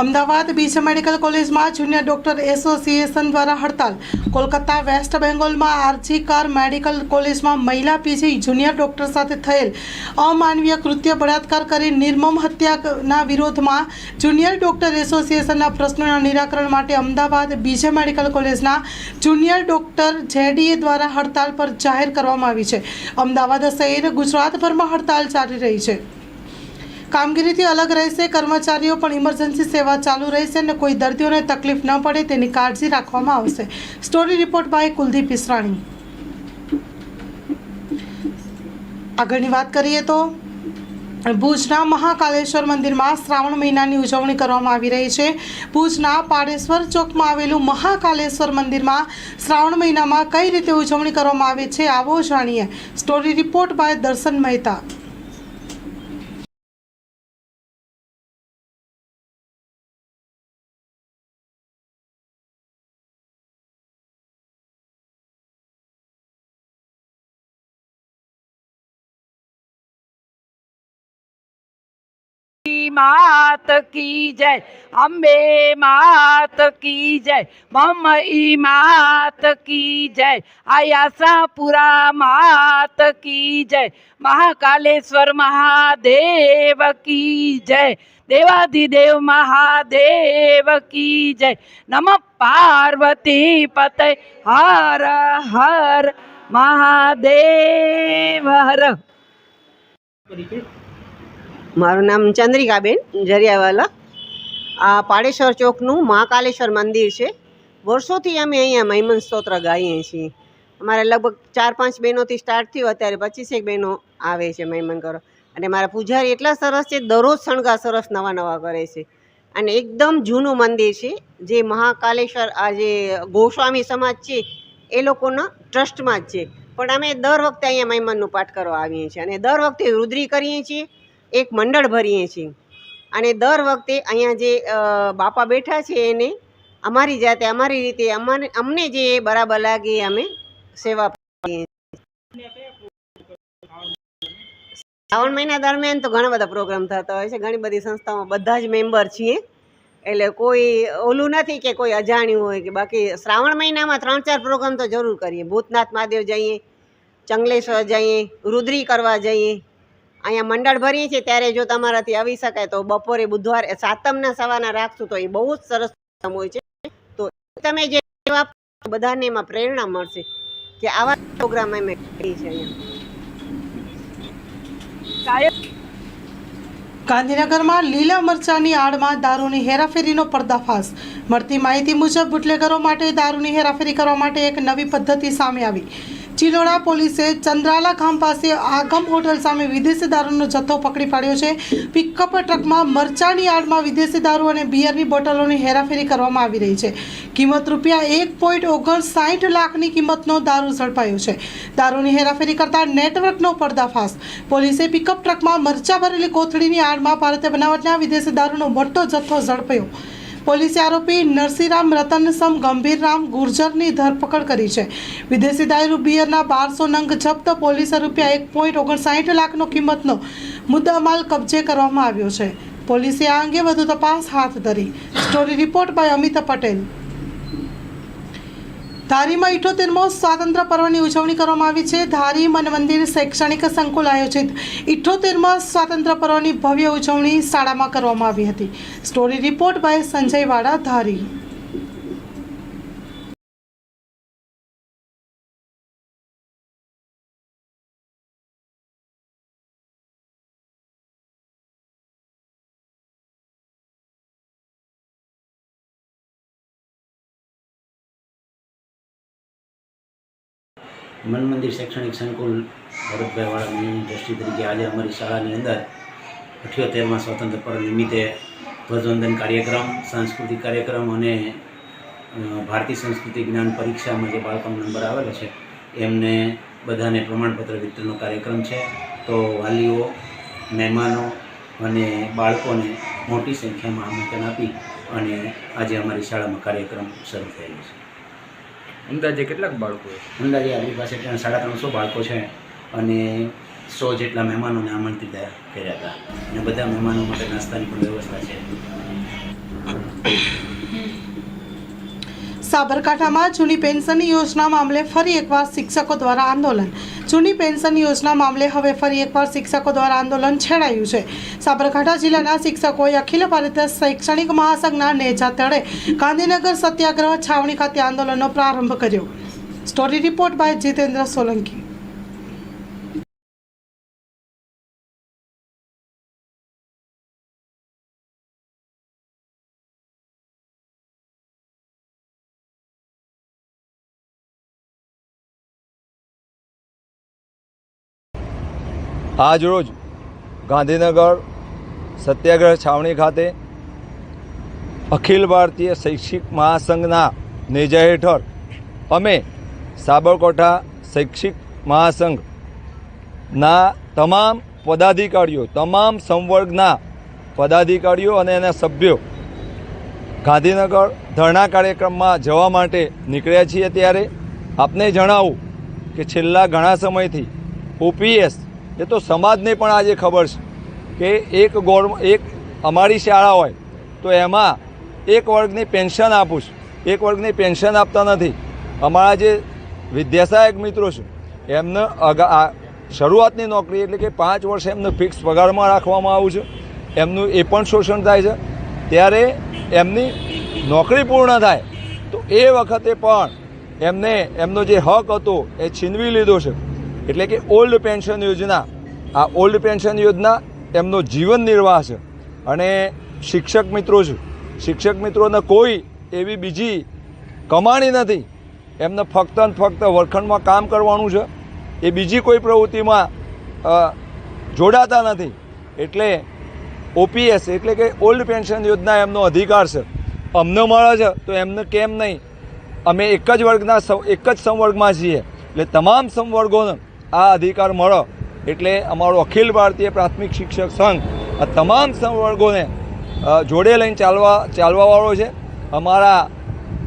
અમદાવાદ બીજે મેડિકલ કોલેજમાં junior doctor association દ્વારા હડતાલ. કોલકાતા વેસ્ટ બેંગોલમાં આરજી કાર મેડિકલ કોલેજમાં મહિલા પીજી જુનિયર ડોક્ટર સાથે થયેલ અમાનવીય કૃત્ય બળાત્કાર કરી નિર્મમ હત્યાના વિરોધમાં જુનિયર ડોક્ટર એસોસિએશનના પ્રશ્નોના નિરાકરણ માટે અમદાવાદ બીજે મેડિકલ કોલેજના જુનિયર ડોક્ટર જેડીએ દ્વારા હડતાલ પર જાહેર કરવામાં આવી છે. અમદાવાદ સહિત ગુજરાતભરમાં હડતાલ ચાલી રહી છે. કામગીરીથી અલગ રહેશે, કર્મચારીઓ પણ ઇમરજન્સી સેવા ચાલુ રહેશે અને કોઈ દર્દીઓને તકલીફ ન પડે તેની કાળજી રાખવામાં આવશે. Story report by Kuldeep Israni. આગળની વાત કરીએ તો, ભુજના મહાકાલેશ્વર મંદિરમાં શ્રાવણ મહિનાની ઉજવણી કરવામાં આવી રહી છે. ભુજના પાડેશ્વર ચોકમાં આવેલું મહાકાલેશ્વર મંદિરમાં શ્રાવણ મહિનામાં કઈ રીતે ઉજવણી કરવામાં આવે છે, આવો જાણીએ. સ્ટોરી રિપોર્ટ બાય દર્શન મહેતા. मात की जय। अम्बे मात की जय। मम्मई मात की जय। आयासापुरा मात की जय। महाकालेश्वर महादेव की जय। देवाधिदेव महादेव की जय। नम पार्वती पते हर हर महादेव। हर। મારું નામ ચંદ્રિકાબેન, જરિયાવાલા. આ પાડેશ્વર ચોકનું મહાકાલેશ્વર મંદિર છે. વર્ષોથી અમે અહીંયા મહિમન સ્તોત્ર ગાઈએ છીએ. અમારે લગભગ ચાર પાંચ બહેનોથી સ્ટાર્ટ થયું, અત્યારે પચીસેક બહેનો આવે છે મહિમન કરો. અને મારા પૂજારી એટલા સરસ છે, દરરોજ શણગાર સરસ નવા નવા કરે છે. અને એકદમ જૂનું મંદિર છે, જે મહાકાલેશ્વર આ જે ગોસ્વામી સમાજ છે, એ લોકોના ટ્રસ્ટમાં જ છે. પણ અમે દર વખતે અહીંયા મહિમનનું પાઠ કરવા આવીએ છીએ. અને દર વખતે રુદ્રી કરીએ છીએ એક મંડળ ભરીએ છીએ. અને દર વખતે અહીંયા જે બાપા બેઠા છે એને અમારી જાતે અમારી રીતે અમારે અમને જે બરાબર લાગે અમે સેવા શ્રાવણ મહિના દરમિયાન તો ઘણા બધા પ્રોગ્રામ થતા હોય છે. ઘણી બધી સંસ્થાઓમાં બધા જ મેમ્બર છીએ. એટલે કોઈ ઓલું નથી કે કોઈ અજાણ્યું હોય કે બાકી શ્રાવણ મહિનામાં ત્રણ ચાર પ્રોગ્રામ તો જરૂર કરીએ. ભૂતનાથ મહાદેવ જઈએ, ચંગલેશ્વર જઈએ, રુદ્રી કરવા જઈએ અહીંયા મંડળ ભરીએ છીએ ત્યારે જો તમારાથી આવી શકાય તો બપોરે બુધવાર સાતમના સવારના રાખશું તો એ બહુ જ સરસ હોય છે. તો તમે જે બધાને એમાં પ્રેરણા મળશે કે આવા પ્રોગ્રામ અમે કરી છે અહીંયા. ગાંધીનગરમાં લીલા મરચાની આડમાં દારૂની હેરાફેરીનો પર્દાફાશ. મળતી માહિતી મુજબ બુટલેગરો માટે દારૂની હેરાફેરી કરવા માટે એક નવી પદ્ધતિ સામે આવી. ચિલોડા પોલીસે ચંદ્રાલા ગામ પાસે આગમ હોટલ સામે વિદેશી દારૂનો જથ્થો પકડી પાડ્યો છે. પિકઅપ ટ્રકમાં મરચાની આડમાં વિદેશી દારૂ અને બિયરની બોટલોની હેરાફેરી કરવામાં આવી રહી છે. કિંમત રૂપિયા એક પોઈન્ટ ઓગણસાઠ લાખની કિંમતનો દારૂ ઝડપાયો છે. દારૂની હેરાફેરી કરતા નેટવર્કનો પર્દાફાશ. પોલીસે પિકઅપ ટ્રકમાં મરચા ભરેલી કોથળીની આડમાં ભારતીય બનાવટના વિદેશી દારૂનો મોટો જથ્થો ઝડપ્યો. પોલીસે આરોપી નરસિંહરામ રતનસમ ગંભીરરામ ગુર્જરની ધરપકડ કરી છે. વિદેશી દારૂ બિયરના બારસો નંગ જપ્ત પોલીસે રૂપિયા એક પોઈન્ટ ઓગણસાઠ લાખનો કિંમતનો મુદ્દામાલ કબજે કરવામાં આવ્યો છે. પોલીસે આ અંગે વધુ તપાસ હાથ ધરી. Story report by Amit Patel. ધારીમાં ઇઠોતેરમો સ્વાતંત્ર્ય પર્વની ઉજવણી કરવામાં આવી છે. ધારી મન મંદિર શૈક્ષણિક સંકુલ આયોજિત ઇઠોતેરમાં સ્વાતંત્ર્ય પર્વની ભવ્ય ઉજવણી શાળામાં કરવામાં આવી હતી. સ્ટોરી રિપોર્ટ બાય સંજય વાડા ધારી. મન મંદિર શૈક્ષણિક સંકુલ ભરતભાઈ વાળાની દ્રષ્ટિ તરીકે આજે અમારી શાળાની અંદર અઠ્યોતેરમાં સ્વતંત્ર પર્વ નિમિત્તે ધ્વજવંદન કાર્યક્રમ, સાંસ્કૃતિક કાર્યક્રમ અને ભારતીય સંસ્કૃતિ જ્ઞાન પરીક્ષામાં જે બાળકોનો નંબર આવેલો છે, એમને બધાને પ્રમાણપત્ર વિતરણનો કાર્યક્રમ છે. તો વાલીઓ, મહેમાનો અને બાળકોને મોટી સંખ્યામાં આમંત્રણ આપી અને આજે અમારી શાળામાં કાર્યક્રમ શરૂ થયેલો છે. અંદાજે કેટલાક બાળકો અંદાજે આપણી પાસે સાડા ત્રણસો બાળકો છે અને સો જેટલા મહેમાનોને આમંત્રિત કર્યા હતા. અને બધા મહેમાનો માટે નાસ્તાની પણ વ્યવસ્થા છે. સાબરકાંઠામાં જૂની પેન્શનની યોજના મામલે ફરી એકવાર શિક્ષકો દ્વારા આંદોલન. જૂની પેન્શન યોજના મામલે હવે ફરી એકવાર શિક્ષકો દ્વારા આંદોલન છેડાયું છે. સાબરકાંઠા જિલ્લાના શિક્ષકોએ અખિલ ભારતીય શૈક્ષણિક મહાસંઘના નેજા તળે ગાંધીનગર સત્યાગ્રહ છાવણી ખાતે આંદોલનનો પ્રારંભ કર્યો. Story report by Jitendra Solanki. આજ રોજ ગાંધીનગર સત્યાગ્રહ છાવણી ખાતે અખિલ ભારતીય શૈક્ષિક મહાસંઘના નેજા હેઠળ અમે સાબરકોઠા શૈક્ષિક મહાસંઘના તમામ પદાધિકારીઓ, તમામ સંવર્ગના પદાધિકારીઓ અને એના સભ્યો ગાંધીનગર ધરણા કાર્યક્રમમાં જવા માટે નીકળ્યા છીએ ત્યારે આપને જણાવું કે છેલ્લા ઘણા સમયથી ઓપીએસ એ તો સમાજને પણ આજે ખબર છે કે એક ગોળ એક અમારી શાળા હોય તો એમાં એક વર્ગની પેન્શન આપું છું. એક વર્ગની પેન્શન આપતા નથી. અમારા જે વિદ્યાસહાયક મિત્રો છે, એમને શરૂઆતની નોકરી એટલે કે પાંચ વર્ષ એમને ફિક્સ પગારમાં રાખવામાં આવું છે. એમનું એ પણ શોષણ થાય છે. ત્યારે એમની નોકરી પૂર્ણ થાય તો એ વખતે પણ એમને એમનો જે હક હતો એ છીનવી લીધો છે. એટલે કે ઓલ્ડ પેન્શન યોજના. આ ઓલ્ડ પેન્શન યોજના એમનો જીવન નિર્વાહ છે. અને શિક્ષક મિત્રો છે શિક્ષક મિત્રોને કોઈ એવી બીજી કમાણી નથી. એમને ફક્ત ને ફક્ત વર્ખંડમાં કામ કરવાનું છે. એ બીજી કોઈ પ્રવૃત્તિમાં જોડાતા નથી. એટલે ઓપીએસ, એટલે કે ઓલ્ડ પેન્શન યોજના એમનો અધિકાર છે. અમને મળે છે તો એમને કેમ નહીં? અમે એક જ વર્ગના એક જ સંવર્ગમાં છીએ. એટલે તમામ સંવર્ગોને આ અધિકાર મળે એટલે અમારો અખિલ ભારતીય પ્રાથમિક શિક્ષક સંઘ આ તમામ સંવર્ગોને જોડે લઈને ચાલવા, ચાલવાવાળો છે. અમારા,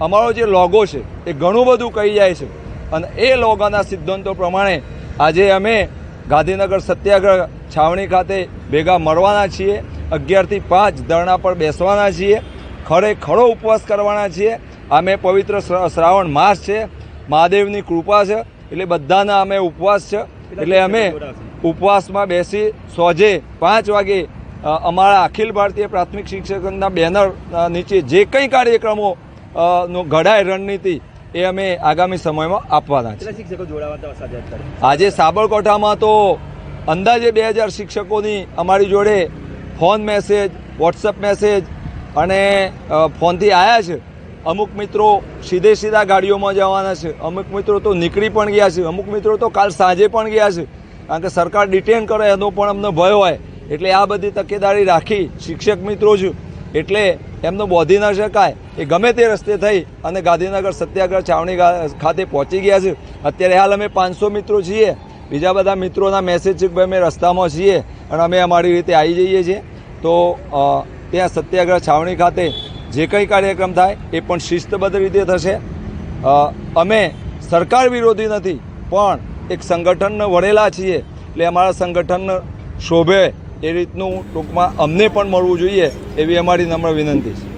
અમારો જે લોગો છે એ ઘણું બધું કહી જાય છે. અને એ લોગોના સિદ્ધાંતો પ્રમાણે આજે અમે ગાંધીનગર સત્યાગ્રહ છાવણી ખાતે ભેગા મળવાના છીએ. અગિયારથી પાંચ ધરણા પર બેસવાના છીએ. ખરે ખરો ઉપવાસ કરવાના છીએ. અમે પવિત્ર શ્રાવણ માસ છે. મહાદેવની કૃપા છે. એટલે બધાના અમે ઉપવાસ છે. એટલે અમે ઉપવાસમાં બેસી સોજે પાંચ વાગે અમારા અખિલ ભારતીય પ્રાથમિક શિક્ષકના બેનર નીચે જે કંઈ કાર્યક્રમો નો ઘડાય રણનીતિ એ અમે આગામી સમયમાં આપવાના છે. આજે સાબરકાંઠામાં તો અંદાજે બે હજાર શિક્ષકોની અમારી જોડે ફોન મેસેજ વોટ્સઅપ મેસેજ અને ફોનથી આવ્યા છે. અમુક મિત્રો સીધે સીધા ગાડીઓમાં જવાના છે. અમુક મિત્રો તો નીકળી પણ ગયા છે. અમુક મિત્રો તો કાલ સાંજે પણ ગયા છે. કારણ કે સરકાર ડિટેન કરે એનો પણ અમને ભય હોય. એટલે આ બધી તકેદારી રાખી શિક્ષક મિત્રો છું એટલે એમનો બોધી ન શકાય એ ગમે તે રસ્તે થઈ અને ગાંધીનગર સત્યાગ્રહ છાવણી ખાતે પહોંચી ગયા છે. અત્યારે હાલ અમે પાંચસો મિત્રો છીએ. બીજા બધા મિત્રોના મેસેજ છે કે ભાઈ અમે રસ્તામાં છીએ અને અમે અમારી રીતે આવી જઈએ છીએ. તો ત્યાં સત્યાગ્રહ છાવણી ખાતે જે કંઈ કાર્યક્રમ થાય એ પણ શિસ્તબદ્ધ રીતે થશે. અમે સરકાર વિરોધી નથી, પણ એક સંગઠનને વળેલા છીએ. એટલે અમારા સંગઠનને શોભે એ રીતનું ટૂંકમાં અમને પણ મળવું જોઈએ એવી અમારી નમ્ર વિનંતી છે.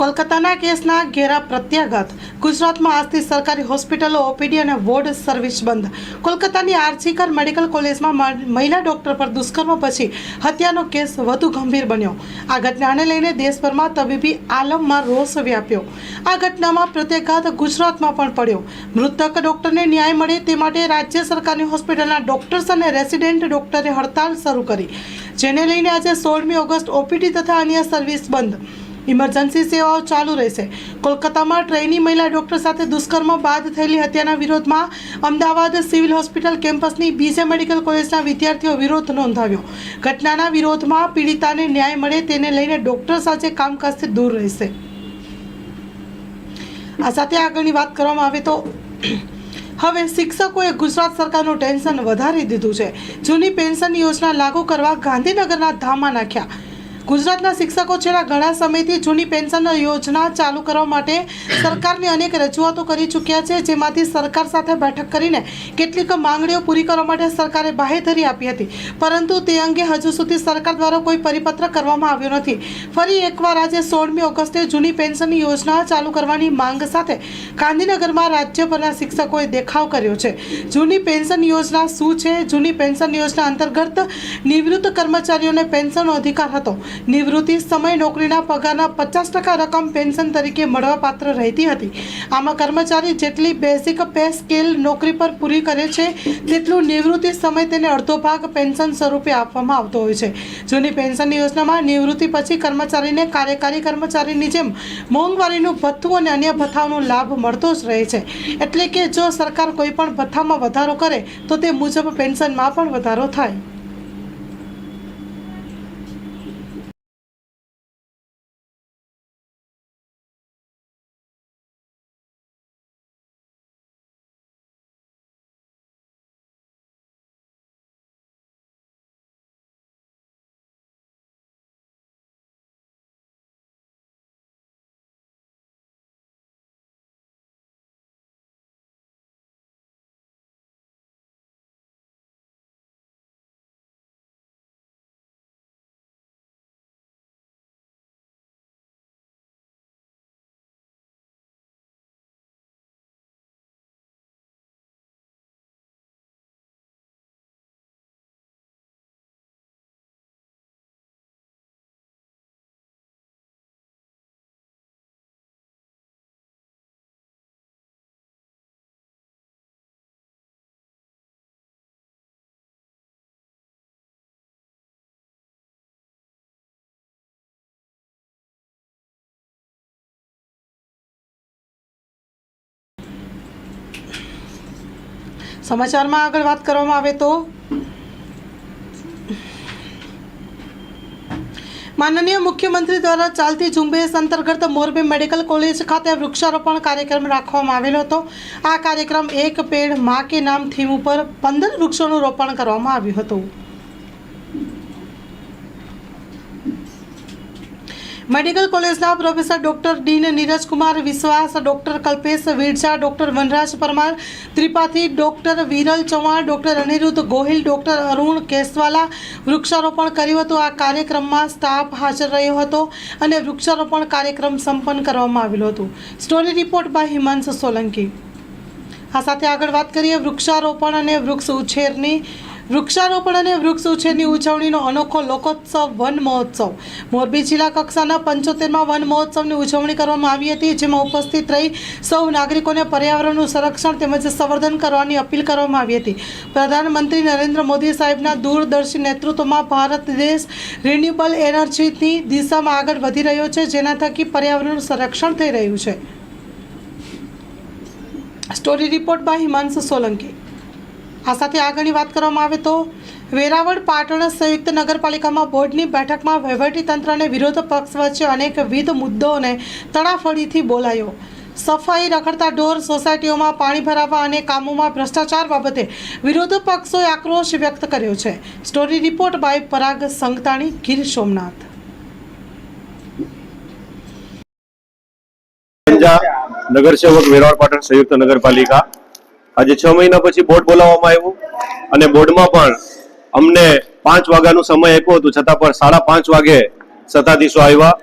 કોલકાતાના કેસના ઘેરા પ્રત્યાઘાત. ગુજરાતમાં આજથી સરકારી હોસ્પિટલો, ઓપીડી અને વોર્ડ સર્વિસ બંધ. કોલકાતાની આરજીકર મેડિકલ કોલેજમાં મહિલા ડોક્ટર પર દુષ્કર્મ પછી હત્યાનો કેસ વધુ ગંભીર બન્યો. આ ઘટનાને લઈને દેશભરમાં તબીબી આલમમાં રોષ વ્યાપ્યો. આ ઘટનામાં પ્રત્યાઘાત ગુજરાતમાં પણ પડ્યો. મૃતક ડોક્ટરને ન્યાય મળે તે માટે રાજ્ય સરકારની હોસ્પિટલના ડોક્ટર્સ અને રેસિડેન્ટ ડોક્ટરે હડતાલ શરૂ કરી. જેને લઈને આજે સોળમી ઓગસ્ટ ઓપીડી તથા અન્ય સર્વિસ બંધ. ઇમરજન્સી સેવાઓ ચાલુ રહેશે. કોલકાતામાં ટ્રેની મહિલા ડોક્ટર સાથે દુષ્કર્મ બાદ થયેલી હત્યાના વિરોધમાં અમદાવાદ સિવિલ હોસ્પિટલ કેમ્પસની બીજે મેડિકલ કોલેજના વિદ્યાર્થીઓ વિરોધ નોંધાવ્યો. ઘટનાના વિરોધમાં પીડિતાને ન્યાય મળે તેને લઈને ડોક્ટર સાથે કામકાજથી દૂર રહેશે. આ સાથે આગળની વાત કરવામાં આવે તો, હવે શિક્ષકોએ ગુજરાત સરકારનું ટેન્શન વધારી દીધું છે. જૂની પેન્શન યોજના લાગુ કરવા ગાંધીનગરના ધામા નાખ્યા. ગુજરાતના શિક્ષકો છેલ્લા ઘણા સમયથી જૂની પેન્શન યોજના ચાલુ કરવા માટે સરકારની અનેક રજૂઆતો કરી ચૂક્યા છે, જેમાંથી સરકાર સાથે બેઠક કરીને કેટલીક માંગણીઓ પૂરી કરવા માટે સરકારે બાહેધરી આપી હતી. પરંતુ તે અંગે હજુ સુધી સરકાર દ્વારા કોઈ પરિપત્ર કરવામાં આવ્યો નથી. ફરી એકવાર આજે સોળમી ઓગસ્ટે જૂની પેન્શનની યોજના ચાલુ કરવાની માંગ સાથે ગાંધીનગરમાં રાજ્યભરના શિક્ષકોએ દેખાવ કર્યો છે. જૂની પેન્શન યોજના શું છે? જૂની પેન્શન યોજના અંતર્ગત નિવૃત્ત કર્મચારીઓને પેન્શનનો અધિકાર હતો. નિવૃત્તિ સમય નોકરીના પગારના પચાસ ટકા રકમ પેન્શન તરીકે મળવાપાત્ર રહેતી હતી. આમાં કર્મચારી જેટલી બેઝિક પે સ્કેલ નોકરી પર પૂરી કરે છે, તેટલું નિવૃત્તિ સમય તેને અડધો ભાગ પેન્શન સ્વરૂપે આપવામાં આવતો હોય છે. જૂની પેન્શન યોજનામાં નિવૃત્તિ પછી કર્મચારીને કાર્યકારી કર્મચારીની જેમ મોંઘવારીનું ભથ્થું અને અન્ય ભથ્થાઓનો લાભ મળતો જ રહે છે. એટલે કે જો સરકાર કોઈ પણ ભથ્થામાં વધારો કરે, તો તે મુજબ પેન્શનમાં પણ વધારો થાય. સમાચારમાં આગળ વાત કરવામાં આવે તો? માનનીય મુખ્યમંત્રી દ્વારા ચાલતી ઝુંબેશ અંતર્ગત મોરબી મેડિકલ કોલેજ ખાતે વૃક્ષારોપણ કાર્યક્રમ રાખવામાં આવેલો હતો. આ કાર્યક્રમ એક પેડ મા કે નામ થીમ ઉપર પંદર વૃક્ષોનું રોપણ કરવામાં આવ્યું હતું. મેડિકલ કોલેજના professor doctor dean Neerajkumar Vishwas, doctor Kalpesh Virja, doctor Vanraj Parmar, Tripathi doctor Viral Chauhan, doctor Aniruddh Gohil, doctor Arun Keswala વૃક્ષારોપણ કર્યું હતું. આ કાર્યક્રમમાં સ્ટાફ હાજર રહ્યો હતો અને વૃક્ષારોપણ કાર્યક્રમ સંપન્ન કરવામાં આવેલો હતું. Story report by Himansh Solanki. આ સાથે આગળ વાત કરીએ વૃક્ષારોપણ અને વૃક્ષ ઉછેરની વૃક્ષારોપણ અને વૃક્ષ ઉછેરની ઉજવણીનો અનોખો લોકોત્સવ વન મહોત્સવ. મોરબી જિલ્લા કક્ષાના પંચોતેરમાં વન મહોત્સવની ઉજવણી કરવામાં આવી હતી, જેમાં ઉપસ્થિત રહી સૌ નાગરિકોને પર્યાવરણનું સંરક્ષણ તેમજ સંવર્ધન કરવાની અપીલ કરવામાં આવી હતી. પ્રધાનમંત્રી નરેન્દ્ર મોદી સાહેબના દૂરદર્શી નેતૃત્વમાં ભારત દેશ રિન્યુએબલ એનર્જીની દિશામાં આગળ વધી રહ્યો છે, જેના થકી પર્યાવરણનું સંરક્ષણ થઈ રહ્યું છે. Story report by Himanshu Solanki. આ સાથે આગળની વાત કરવામાં આવે તો વેરાવળ પાટણ સંયુક્ત નગરપાલિકામાં બોર્ડની બેઠકમાં વહીવટીતંત્ર વિરોધ પક્ષ વચ્ચે અનેકવિધ મુદ્દોને તડાફળીથી બોલાયો. સફાઈ રખડતા ઢોર સોસાયટીઓમાં પાણી ભરાવા અને કામોમાં ભ્રષ્ટાચાર બાબતે વિરોધ પક્ષોએ આક્રોશ વ્યક્ત કર્યો છે. Story report by Parag Sangtani, Gir Somnath. નગરસેવક Veraval Patan સંયુક્ત નગરપાલિકા આજે છ મહિના પછી બોર્ડ બોલાવવામાં આવ્યું અને બોર્ડમાં પણ અમને પાંચ વાગ્યાનો સમય આપ્યો હતો, છતાં પણ સાડા પાંચ વાગે સત્તાધીશો આવ્યા.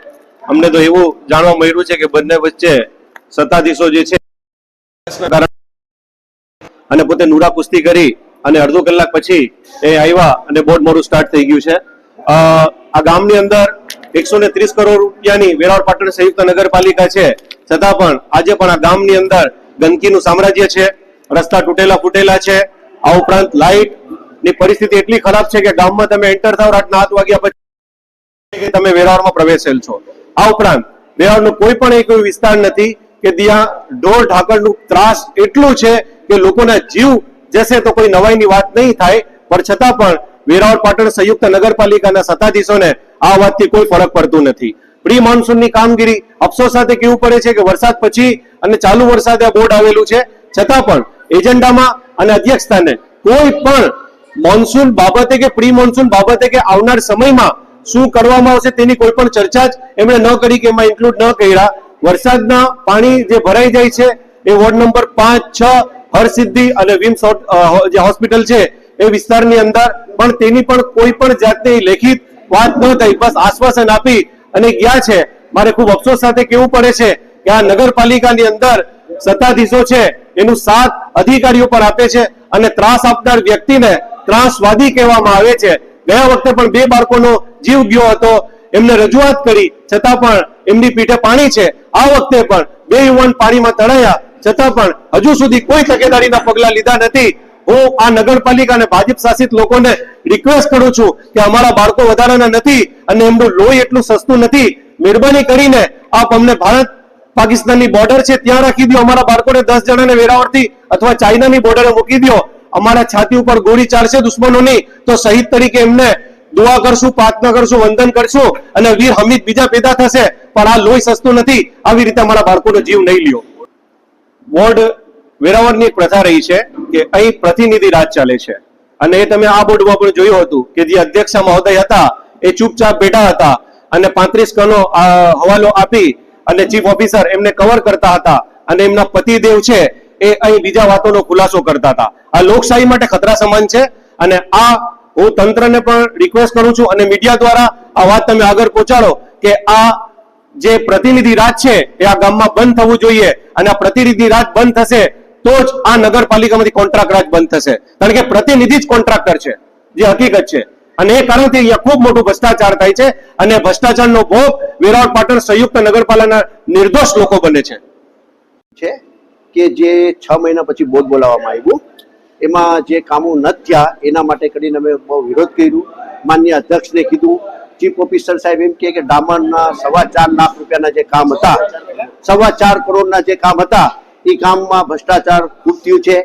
અમને તો એવું જાણવા મળ્યું છે કે બંને વચ્ચે સત્તાધીશો જે છે, અને પોતે નુરા કુસ્તી કરી અને અડધો કલાક પછી એ આવ્યા અને બોર્ડ મોડું સ્ટાર્ટ થઈ ગયું છે. આ ગામની અંદર એકસો ને ત્રીસ કરોડ રૂપિયાની વેરાવળ પાટણ સંયુક્ત નગરપાલિકા છે. છતાં પણ આજે પણ આ ગામની અંદર ગંદકીનું સામ્રાજ્ય છે. રસ્તા તૂટેલા ફૂટેલા છે. આ ઉપરાંત લાઇટની પરિસ્થિતિ એટલી ખરાબ છે કે ગામમાં તમે એન્ટર થાવ રાતના આઠ વાગ્યા પછી તમે વેરાવળમાં પ્રવેશેલ છો. આ ઉપરાંત વેરાવળનો કોઈ પણ એક વિસ્તાર નથી કે ત્યાં ઢોર ઢાકરનું ત્રાસ એટલું છે કે લોકોના જીવ જશે તો કોઈ નવાઈની વાત નહીં થાય. પણ છતાં પણ વેરાવળ પાટણ સંયુક્ત નગરપાલિકાના સત્તાધીશોને આ વાતથી કોઈ ફરક પડતું નથી. પ્રી મોન્સૂનની કામગીરી અફસોસ સાથે કેવું પડે છે કે વરસાદ પછી અને ચાલુ વરસાદે આ બોર્ડ આવેલું છે. છતાં પણ એજન્ડામાં અને અધ્યક્ષ કોઈ પણ મોન્સૂન બાબતે કે પ્રી મોન્સૂન બાબતે કે આવનાર સમયમાં શું કરવામાં આવશે તેની કોઈ પણ ચર્ચા જ એમણે ન કરી કે એમાં ઇન્ક્લુડ ન કર્યા. વરસાદના પાણી જે ભરાઈ જાય છે, એ વોર્ડ નંબર પાંચ, છ, હરસિદ્ધિ અને વિમ્સ જે હોસ્પિટલ છે, એ વિસ્તારની અંદર પણ તેની પણ કોઈ પણ જાતની લેખિત વાત ન થઈ. બસ આશ્વાસન આપી અને ગયા છે. મારે ખૂબ અફસોસ સાથે કેવું પડે છે કે આ નગરપાલિકાની અંદર સત્તાધીશો છે, એનું સાથ અધિકારીઓ પર આપે છે અને ત્રાસ આપનાર વ્યક્તિને ત્રાસવાદી કહેવામાં આવે છે. ગયા વખતે પણ બે બાળકોનો જીવ ગયો હતો. એમને રજૂઆત કરી, છતાં પણ એમની પીઠે પાણી છે. આ વખતે પણ બે યુવાન પાણીમાં તણાયા છતાં પણ હજુ સુધી કોઈ તકેદારીના પગલા લીધા નથી. હું આ નગરપાલિકા અને ભાજપ શાસિત લોકોને રિક્વેસ્ટ કરું છું કે અમારા બાળકો વધારાના નથી અને એમનું લોહી એટલું સસ્તું નથી. મહેરબાની કરીને આપ અમને ભારત પાકિસ્તાનની બોર્ડર છે, ત્યાં રાખી દો. અમારા બાળકોને દસ જણાને વેરાવળથી અથવા ચાઇનાની બોર્ડરે મૂકી દો. અમારા છાતી ઉપર ગોળી ચાલશે દુશ્મનોની. તો શહીદ તરીકે એમને દુઆ કરશું, પ્રાર્થના કરશું, વંદન કરશું અને વીર હમીદ બીજા પેદા થશે. પણ આ લોહી સસ્તું નથી. આવી રીતે અમારા બાળકોનો જીવ નહીં લ્યો. બોર્ડ વેરાવળની એક પ્રથા રહી છે કે અહીં પ્રતિનિધિ રાજ ચાલે છે. અને એ તમે આ બોર્ડમાં પણ જોયું હતું કે જે અધ્યક્ષ મહોદય હતા, એ ચૂપચાપ બેઠા હતા અને પાંત્રીસ કનો હવાલો આપી અને ચીફ ઓફિસર એમને કવર કરતા હતા અને એમના પતિદેવ છે એ અહીં બીજા વાતોનો ખુલાસો કરતા હતા. આ લોકશાહી માટે ખતરા સમાન છે અને આ હું તંત્રને પણ રિક્વેસ્ટ કરું છું અને મીડિયા દ્વારા આ વાત તમે આગળ પહોંચાડો કે આ જે પ્રતિનિધિ રાજ છે એ આ ગામમાં બંધ થવું જોઈએ અને આ પ્રતિનિધિ રાજ બંધ થશે તો જ આ નગરપાલિકામાંથી કોન્ટ્રાક્ટ રાજ બંધ થશે. કારણ કે પ્રતિનિધિ જ કોન્ટ્રાક્ટર છે. જે હકીકત છે. અને એ કારણથી અહીંયા ખૂબ મોટું ભ્રષ્ટાચાર થાય છે અને ભ્રષ્ટાચારનો ભોગ વેરાવળ પાટણ સંયુક્ત નગરપાલિકાના નિર્દોષ લોકો બને છે. છે કે જે છ મહિના પછી બોધ બોલાવવામાં આવ્યું. એમાં જે કામો ન થયા, એના માટે કરીને અમે બહુ વિરોધ કર્યું. માન્ય અધ્યક્ષને કીધું. ચીફ ઓફિસર સાહેબ એમ કે ડામરના સવા ચાર લાખ રૂપિયાના જે કામ હતા, સવા ચાર કરોડના જે કામ હતા, એ કામમાં ભ્રષ્ટાચાર ખૂબ થયું છે.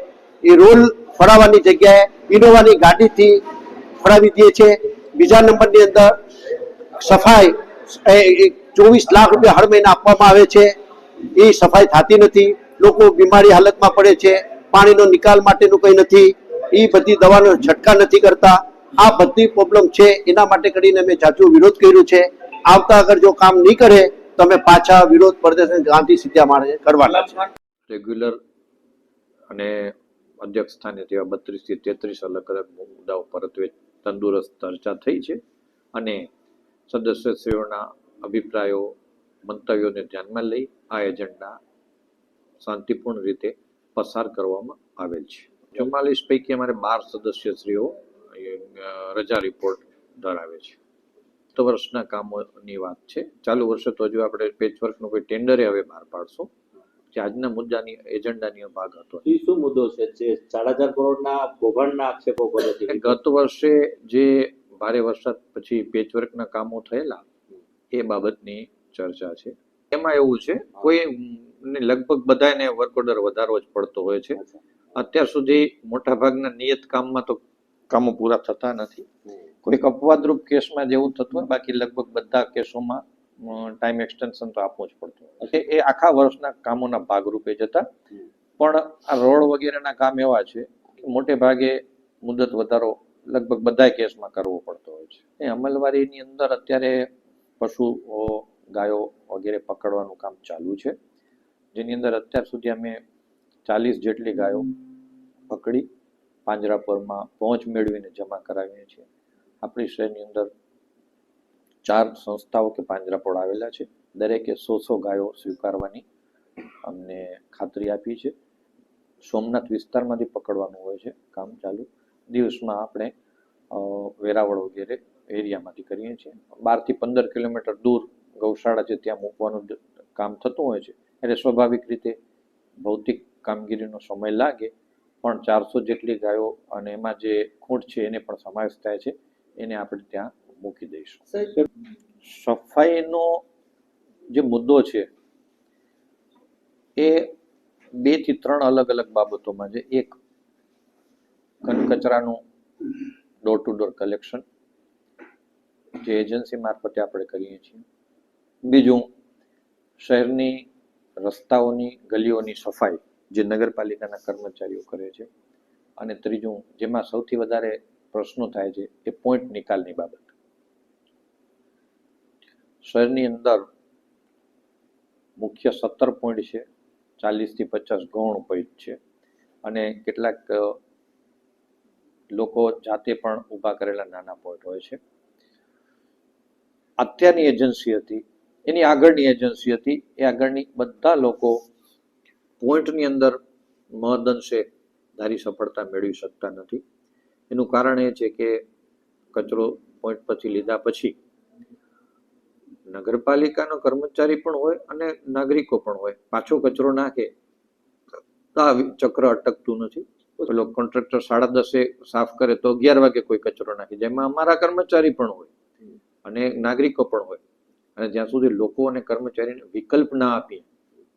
એ રોલ ફરાવવાની જગ્યાએ ઇનોવાની ગાડીથી ફરાવી દે છે. બીજા નંબરની અંદર સફાઈ ચોવીસ લાખ રૂપિયા હર મહિને આપવામાં આવે છે. એ સફાઈ થતી નથી. લોકો બીમારી હાલતમાં પડે છે. પાણીનો નિકાલ માટેનું કંઈ નથી. એ બધી દવાનો છટકા નથી કરતા. આ બધી પ્રોબ્લેમ છે. એના માટે કરીને મેં જાજુ વિરોધ કર્યો છે. આવતા અગર જો કામ નહીં કરે તો અમે પાછા વિરોધ પ્રદર્શન ગાંધી સીધા કરવાના છે. રેગ્યુલર અને અધ્યક્ષ સ્થાને તેવા બત્રીસથી તેત્રીસ અલગ અલગ મુદ્દાઓ પરત્વે તંદુરસ્ત ચર્ચા થઈ છે. અને સદસ્યશ્રીઓના અભિપ્રાયો મંતવ્યોને ધ્યાનમાં લઈ આ એજન્ડા શાંતિપૂર્ણ રીતે પસાર કરવામાં આવેલ છે. ચુમ્માલીસ પૈકી અમારે બાર સદસ્યશ્રીઓ રજા રિપોર્ટ ધરાવે છે. તો વર્ષના કામોની વાત છે. ચાલુ વર્ષે તો હજુ આપણે પેચવર્કનું કોઈ ટેન્ડરે હવે બહાર પાડશો. જે આજના મુદ્દાની એજન્ડાની ભાગ હતો. એ શું મુદ્દો છે? જે સાડા ચાર કરોડના કૌભાંડના આક્ષેપો કરે છે? ગત વર્ષે જે ભારે વરસાદ પછી પેચવર્કના કામો થયેલા એ બાબતની ચર્ચા છે. એમાં એવું છે કોઈ લગભગ બધાને વર્ક ઓર્ડર વધારો જ પડતો હોય છે. અત્યાર સુધી મોટા ભાગના નિયત કામમાં તો કામો પૂરા થતા નથી. કોઈક અપવાદરૂપ કેસમાં જેવું થતું હોય બાકી લગભગ બધા કેસોમાં ટાઈમ એક્સટેન્શન તો આપવું જ પડતું એટલે એ એ આખા વર્ષના કામોના ભાગરૂપે જતા પણ આ રોડ વગેરેના કામ એવા છે કે મોટે ભાગે મુદત વધારો લગભગ બધા કેસમાં કરવો પડતો હોય છે. એ અમલવારીની અંદર અત્યારે પશુઓ ગાયો વગેરે પકડવાનું કામ ચાલુ છે. જેની અંદર અત્યાર સુધી અમે ચાલીસ જેટલી ગાયો પકડી પાંજરાપોરમાં પહોંચ મેળવીને જમા કરાવીએ છીએ. આપણી શ્રેણી અંદર ચાર સંસ્થાઓ કે પાંજરાપોળ આવેલા છે. દરેકે સો સો ગાયો સ્વીકારવાની અમને ખાતરી આપી છે. સોમનાથ વિસ્તારમાંથી પકડવાનું હોય છે કામ ચાલુ. દિવસમાં આપણે વેરાવળ વગેરે એરિયામાંથી કરીએ છીએ. બારથી પંદર કિલોમીટર દૂર ગૌશાળા છે ત્યાં મૂકવાનું કામ થતું હોય છે. એટલે સ્વાભાવિક રીતે ભૌતિક કામગીરીનો સમય લાગે પણ ચારસો જેટલી ગાયો અને એમાં જે ખૂંટ છે એને પણ સમાવેશ થાય છે. એને આપણે ત્યાં મૂકી દઈશું. સફાઈનો જે મુદ્દો છે એ બેથી ત્રણ અલગ અલગ બાબતોમાં છે. એક ઘન કચરાનું ડોર ટુ ડોર કલેક્શન જે એજન્સી મારફતે આપણે કરીએ છીએ. બીજું, શહેરની રસ્તાઓની, ગલીઓની સફાઈ જે નગરપાલિકાના કર્મચારીઓ કરે છે. અને ત્રીજું, જેમાં સૌથી વધારે પ્રશ્નો થાય છે એ પોઈન્ટ નિકાલની બાબત. શહેરની અંદર મુખ્ય સત્તર પોઈન્ટ છે, ચાલીસથી પચાસ ગૌણ પોઈન્ટ છે. અને કેટલાક લોકો જાતે પણ ઊભા કરેલા નાના પોર્ટ હોય છે. અત્યારની એજન્સી હતી, એની આગળની એજન્સી હતી, એ આગળની બધા લોકો પોઈન્ટની અંદર મહદઅંશે ધારી સફળતા મેળવી શકતા નથી. એનું કારણ એ છે કે કચરો પોઈન્ટ પછી લીધા પછી નગરપાલિકાનો કર્મચારી પણ હોય અને નાગરિકો પણ હોય. પાછો કચરો નાખે, તો આ ચક્ર અટકતું નથી. પેલો કોન્ટ્રાક્ટર સાડા દસે સાફ કરે તો અગિયાર વાગે કોઈ કચરો નાખે જેમાં અમારા કર્મચારી પણ હોય અને નાગરિકો પણ હોય. અને જ્યાં સુધી લોકો અને કર્મચારીને વિકલ્પ ના આપીએ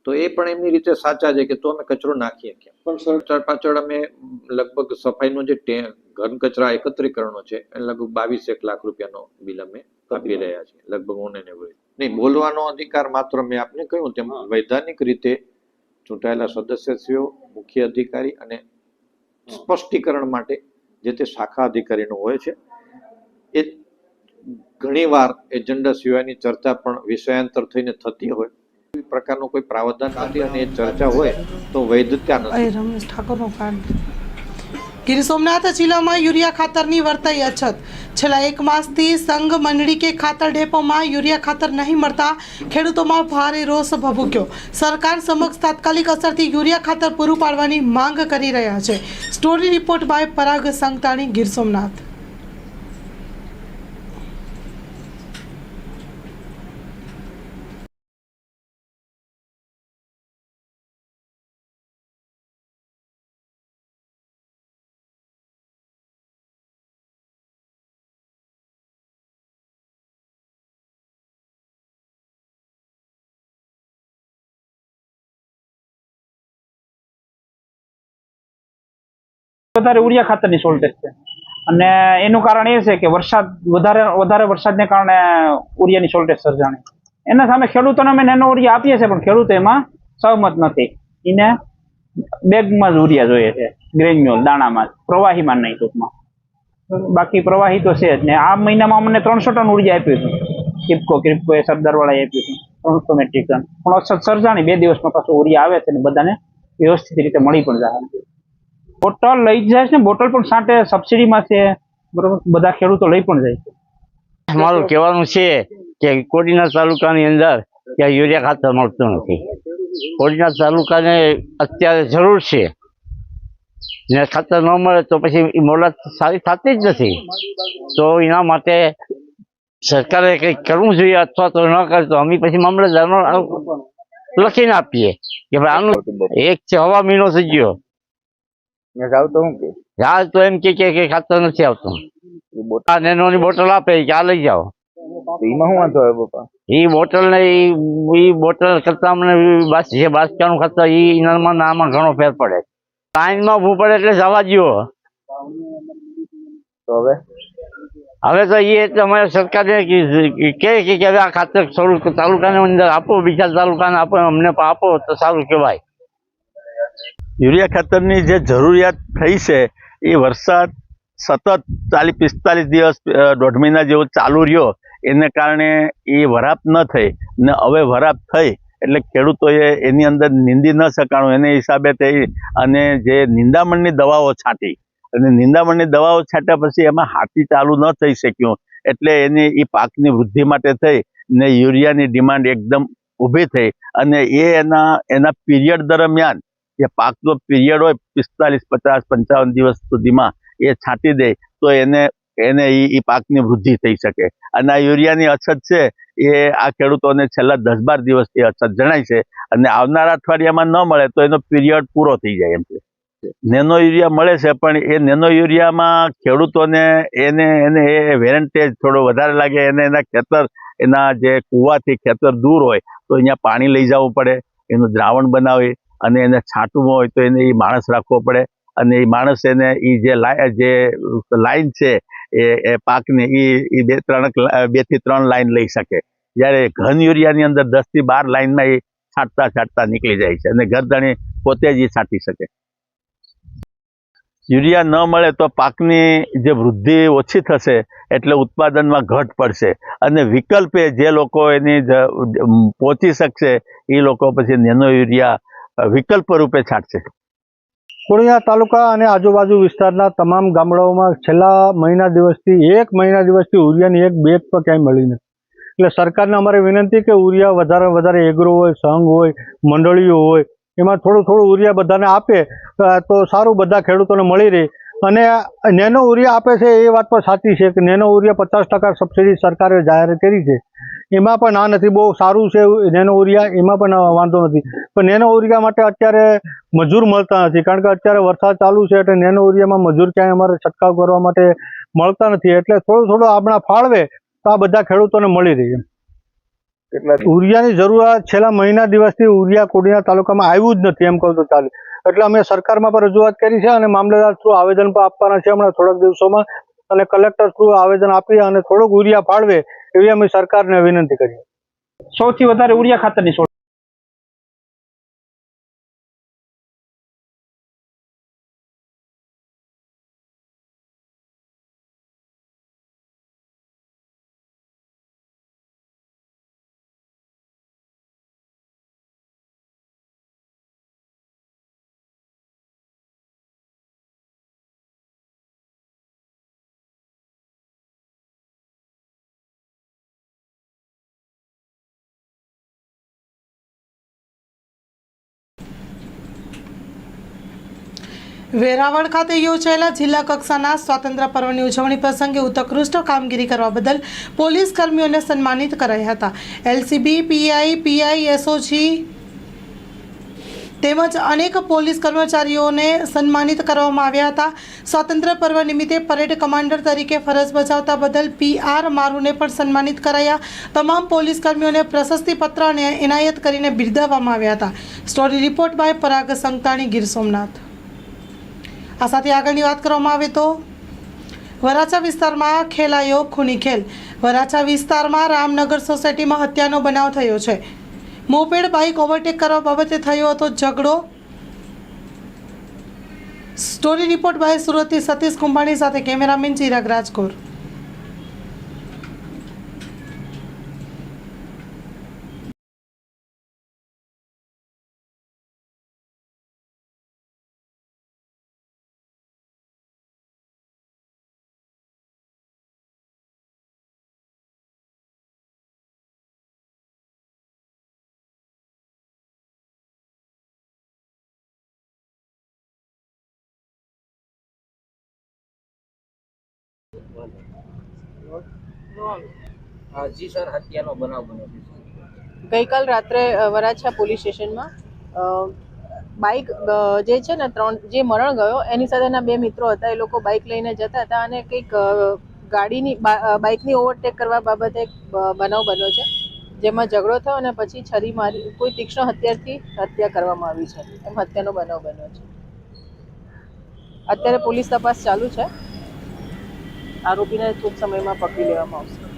તો એ પણ એમની રીતે સાચા છે કે તો અમે કચરો નાખીએ ક્યાં? પણ સર પાછળ અમે લગભગ સફાઈનો જે ઘન કચરા એકત્રીકરણો છે એ લગભગ બાવીસ એક લાખ રૂપિયાનો બિલ અમે આપી રહ્યા છીએ લગભગ ઓને ને હોય નહીં બોલવાનો અધિકાર માત્ર મેં આપને કહ્યું તેમ વૈધાનિક રીતે ચૂંટાયેલા સદસ્યશ્રીઓ મુખ્ય અધિકારી અને સ્પષ્ટીકરણ માટે જે તે શાખા અધિકારીનું હોય છે, એ ઘણીવાર એજન્ડા સિવાયની ચર્ચા પણ વિષયાંતર થઈને થતી હોય. પ્રકારનું કોઈ પ્રાવધાન નથી અને એ ચર્ચા હોય તો વૈધતા નથી. રમેશ ઠાકોરનો કાર્ડ ગીર સોમનાથ જિલ્લામાં યુરિયા ખાતરની વર્તાઈ અછત. છેલ્લા એક માસથી સંઘ મંડળી કે ખાતર ડેપોમાં યુરિયા ખાતર નહીં મળતા ખેડૂતોમાં ભારે રોષ ભભૂક્યો. સરકાર સમક્ષ તાત્કાલિક અસરથી યુરિયા ખાતર પૂરું પાડવાની માંગ કરી રહ્યા છે. Story report by Parag Sangtani Gir Somnath. વધારે ઉરિયા ખાતરની શોર્ટેજ છે. અને એનું કારણ એ છે કે વરસાદ વધારે વધારે વરસાદને કારણે ઉરિયાની શોર્ટેજ સર્જાણી. એના સામે ખેડૂતોને અમે નેનો ઉરિયા આપીએ છીએ, પણ ખેડૂતો એમાં સહમત નથી. એને બેગમાં જ ઉરિયા જોઈએ છે ગ્રેન્યુઅલ દાણામાં, પ્રવાહીમાં નહીં ટૂંકમાં. બાકી પ્રવાહી તો છે જ ને. આ મહિનામાં અમને ત્રણસો ટન ઉરિયા આપ્યું હતું. કિપકો કિપકો એ સરદારવાળાએ આપ્યું હતું. ત્રણસો મેટ્રિક ટન. પણ અસર સર્જાણી, બે દિવસમાં પાછું ઉરિયા આવે છે ને બધાને વ્યવસ્થિત રીતે મળી પણ જાય. બોટલ લઈ જાય છે ને, બોટલ પણ સાથે સબસિડીમાં છે. બરોબર? બધા ખેડૂતો લઈ પણ જાય છે. મારું કહેવાનું છે કે કોડીનાર તાલુકાની અંદર ત્યાં યુરિયા ખાતર મળતું નથી. કોડીનાર તાલુકાને અત્યારે જરૂર છે. ને ખાતર ન મળે તો પછી મોલત સારી થતી જ નથી. તો એના માટે સરકારે કંઈક કરવું જોઈએ અથવા તો ન કરે તો અમે પછી મામલતદારનો લખીને આપીએ કે ભાઈ આનું એક છે હવા મહિનો થઈ ગયો. હાલ તો એમ કે કે ખાતર નથી આવતું. આ નેનોની બોટલ આપે કે આ લઈ જાઓ. એમાં શું વાંધો આવે બાપા? એ બોટલ ને એ બોટલ કરતા અમને બાસ જે બાસકાનું ખાતર એ એનામાં ને આમાં ઘણો ફેર પડે. લાઈનમાં ઊભું પડે એટલે જવા દ્યો. તો હવે? હવે તો એ એટલે અમારે સરકારે કીધું કે હવે આ ખાતર તાલુકા તાલુકાની અંદર આપો બીજા તાલુકાને આપો અમને આપો તો સારું કહેવાય. યુરિયા ખાતરની જે જરૂરિયાત થઈ છે, એ વરસાદ સતત ચાલીસ, પિસ્તાલીસ દિવસ દોઢ મહિના જેવો ચાલુ રહ્યો, એને કારણે એ વરાપ ન થઈ ને હવે વરાપ થઈ એટલે ખેડૂતોએ એની અંદર નીંદી ન શકાણું એને હિસાબે થઈ અને જે નિંદામણની દવાઓ છાંટી અને નિંદામણની દવાઓ છાંટ્યા પછી એમાં હાથી ચાલુ ન થઈ શક્યું એટલે એની એ પાકની વૃદ્ધિ માટે થઈ ને યુરિયાની ડિમાન્ડ એકદમ ઊભી થઈ અને એ એના એના પીરિયડ દરમિયાન જે પાકનો પીરિયડ હોય પિસ્તાલીસ, પચાસ, પંચાવન દિવસ સુધીમાં એ છાંટી દે, તો એને એને એ પાકની વૃદ્ધિ થઈ શકે. અને આ યુરિયાની અછત છે, એ આ ખેડૂતોને છેલ્લા દસ બાર દિવસથી અછત જણાય છે. અને આવનારા અઠવાડિયામાં ન મળે તો એનો પીરિયડ પૂરો થઈ જાય એમ છે. નેનો યુરિયા મળે છે, પણ એ નેનો યુરિયામાં ખેડૂતોને એને એને એ વેરંટેજ થોડો વધારે લાગે, એને એના ખેતર, એના જે કૂવાથી ખેતર દૂર હોય, તો અહીંયા પાણી લઈ જવું પડે, એનું દ્રાવણ બનાવી અને એને છાંટવું હોય તો એને એ માણસ રાખવો પડે. અને એ માણસ એને એ જે જે લાઈન છે એ એ પાકની એ એ બે ત્રણ, બેથી ત્રણ લાઈન લઈ શકે. જ્યારે ઘન યુરિયાની અંદર દસથી બાર લાઈનમાં એ છાંટતા છાંટતા નીકળી જાય છે અને ગરદાણી પોતે જ એ છાંટી શકે. યુરિયા ન મળે તો પાકની જે વૃદ્ધિ ઓછી થશે એટલે ઉત્પાદનમાં ઘટ પડશે. અને વિકલ્પે જે લોકો એની પહોંચી શકશે એ લોકો પછી નેનો યુરિયા વિકલ્પ રૂપે છાંટશે. કોળિયા તાલુકા અને આજુબાજુ વિસ્તારના તમામ ગામડાઓમાં છેલ્લા મહિના દિવસથી, એક મહિના દિવસથી ઉરિયાની એક બેગ પણ ક્યાંય મળી નથી. એટલે સરકારને અમારે વિનંતી કે ઉરિયા વધારે વધારે એગ્રો હોય, સંઘ હોય, મંડળીઓ હોય, એમાં થોડું થોડું ઉરિયા બધાને આપે તો સારું બધા ખેડૂતોને મળી રહે. અને નેનો ઉરિયા આપે છે એ વાત પણ સાચી છે કે નેનો ઉરિયા પચાસ સબસિડી સરકારે જાહેર કરી છે. એમાં પણ આ નથી બહુ સારું છે નેનો ઉરિયા એમાં પણ વાંધો નથી. પણ નેનો ઉરિયા માટે અત્યારે મજૂર મળતા નથી કારણ કે અત્યારે વરસાદ ચાલુ છે એટલે નેનો ઉરિયામાં મજૂર ક્યાંય અમારે છંટકાવ કરવા માટે મળતા નથી. એટલે થોડું થોડું આપણા ફાળવે તો આ બધા ખેડૂતોને મળી રહી. એટલે ઉરિયાની જરૂરિયાત છેલ્લા મહિના દિવસથી ઉરિયા કોડીના તાલુકામાં આવ્યું જ નથી એમ કહું તો ચાલે. એટલે અમે સરકારમાં પણ રજૂઆત કરી છે અને મામલેદાર થ્રુ આવેદન પણ આપવાના છે હમણાં થોડાક દિવસોમાં. અને કલેક્ટર થ્રુ આવેદન આપી અને થોડુંક ઉરિયા ફાળવે. એવી અમે સરકારને વિનંતી કરી સૌથી વધારે ઉરિયા ખાતરની વેરાવળ ખાતે યોજાયેલા જિલ્લા કક્ષાના સ્વાતંત્ર્ય પર્વની ઉજવણી પ્રસંગે ઉત્કૃષ્ટ કામગીરી કરવા બદલ પોલીસ કર્મીઓને સન્માનિત કરાયા હતા. એલસીબી પીઆઈ પીઆઈ એસઓજી તેમજ અનેક પોલીસ કર્મચારીઓને સન્માનિત કરવામાં આવ્યા હતા. સ્વાતંત્ર્ય પર્વ નિમિત્તે પરેડ કમાન્ડર તરીકે ફરજ બજાવતા બદલ પી આર મારુને પણ સન્માનિત કરાયા. તમામ પોલીસ કર્મીઓને પ્રશસ્તિપત્ર અને એનાયત કરીને બિરદાવવામાં આવ્યા હતા. Story report by Parag Santani Gir Somnath. આ સાથે આગળની વાત કરવામાં આવે તો વરાછા વિસ્તારમાં ખેલાયો ખૂની ખેલ. વરાછા વિસ્તારમાં રામનગર સોસાયટીમાં હત્યાનો બનાવ થયો છે. મોપેડ બાઇક ઓવરટેક કરવા બાબતે થયો હતો ઝઘડો. સ્ટોરી રિપોર્ટ બાય સુરતથી સતીશ કુંભાણી સાથે કેમેરામેન ચિરાગ રાજકોર. જી સર, હત્યાનો બનાવ બન્યો ગઈકાલ રાત્રે વરાછા પોલીસ સ્ટેશનમાં બાઇક જે છે ને, ત્રણ, જે મરણ ગયો, એની સાથેના બે મિત્રો હતા, એ લોકો બાઇક લઈને જતા હતા અને કંઈક ગાડીની બાઇકની ઓવરટેક કરવા બાબતે એક બનાવ બન્યો છે, જેમાં ઝઘડો થયો અને પછી છરી મારી, કોઈ તીક્ષ્ણ હત્યાથી હત્યા કરવામાં આવી છે. એમ હત્યાનો બનાવ બન્યો છે. અત્યારે પોલીસ તપાસ ચાલુ છે. આરોપીને ટૂંક સમયમાં પકડી લેવામાં આવશે.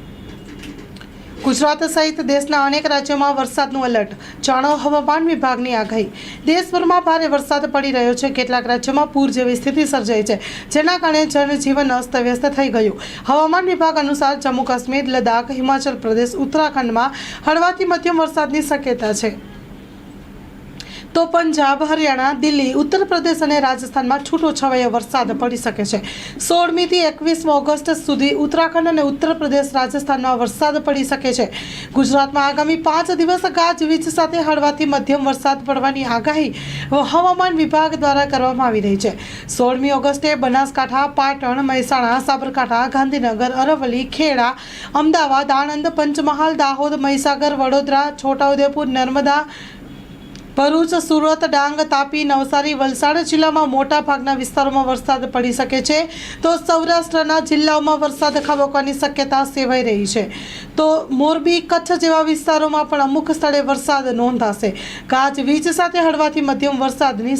ગુજરાત સહિત દેશના અનેક રાજ્યોમાં વરસાદનું એલર્ટ. જાણો, હવામાન વિભાગની આગાહી. દેશભરમાં ભારે વરસાદ પડી રહ્યો છે. કેટલાક રાજ્યોમાં પૂર જેવી સ્થિતિ સર્જાઈ છે, જેના કારણે જનજીવન અસ્તવ્યસ્ત થઈ ગયું. હવામાન વિભાગ અનુસાર જમ્મુ કાશ્મીર, લદ્દાખ, હિમાચલ પ્રદેશ, ઉત્તરાખંડમાં હળવાથી મધ્યમ વરસાદની શક્યતા છે. તો પંજાબ, હરિયાણા, દિલ્હી ઉત્તર પ્રદેશ અને રાજસ્થાનમાં છૂટો છવાયો વરસાદ પડી શકે છે. સોળમીથી એકવીસમી ઓગસ્ટ સુધી ઉત્તરાખંડ અને ઉત્તર પ્રદેશ રાજસ્થાનમાં વરસાદ પડી શકે છે. ગુજરાતમાં આગામી પાંચ દિવસ ગાજવીજ સાથે હળવાથી મધ્યમ વરસાદ પડવાની આગાહી હવામાન વિભાગ દ્વારા કરવામાં આવી રહી છે. સોળમી ઓગસ્ટે બનાસકાંઠા, પાટણ, મહેસાણા, સાબરકાંઠા, ગાંધીનગર, અરવલ્લી, ખેડા, અમદાવાદ, આણંદ, પંચમહાલ, દાહોદ, મહીસાગર, વડોદરા, છોટાઉદેપુર, નર્મદા ભરૂચ, સુરત, ડાંગ, તાપી, નવસારી, વલસાડ જિલ્લામાં મોટા ભાગના વિસ્તારોમાં વરસાદ પડી શકે છે. તો સૌરાષ્ટ્રના જિલ્લાઓમાં વરસાદ ખાબકવાની શક્યતા સેવાઈ રહી છે. તો મોરબી, કચ્છ જેવા વિસ્તારોમાં પણ અમુક સ્થળે વરસાદ નોંધાશે. ગાજવીજ સાથે હળવાથી મધ્યમ વરસાદની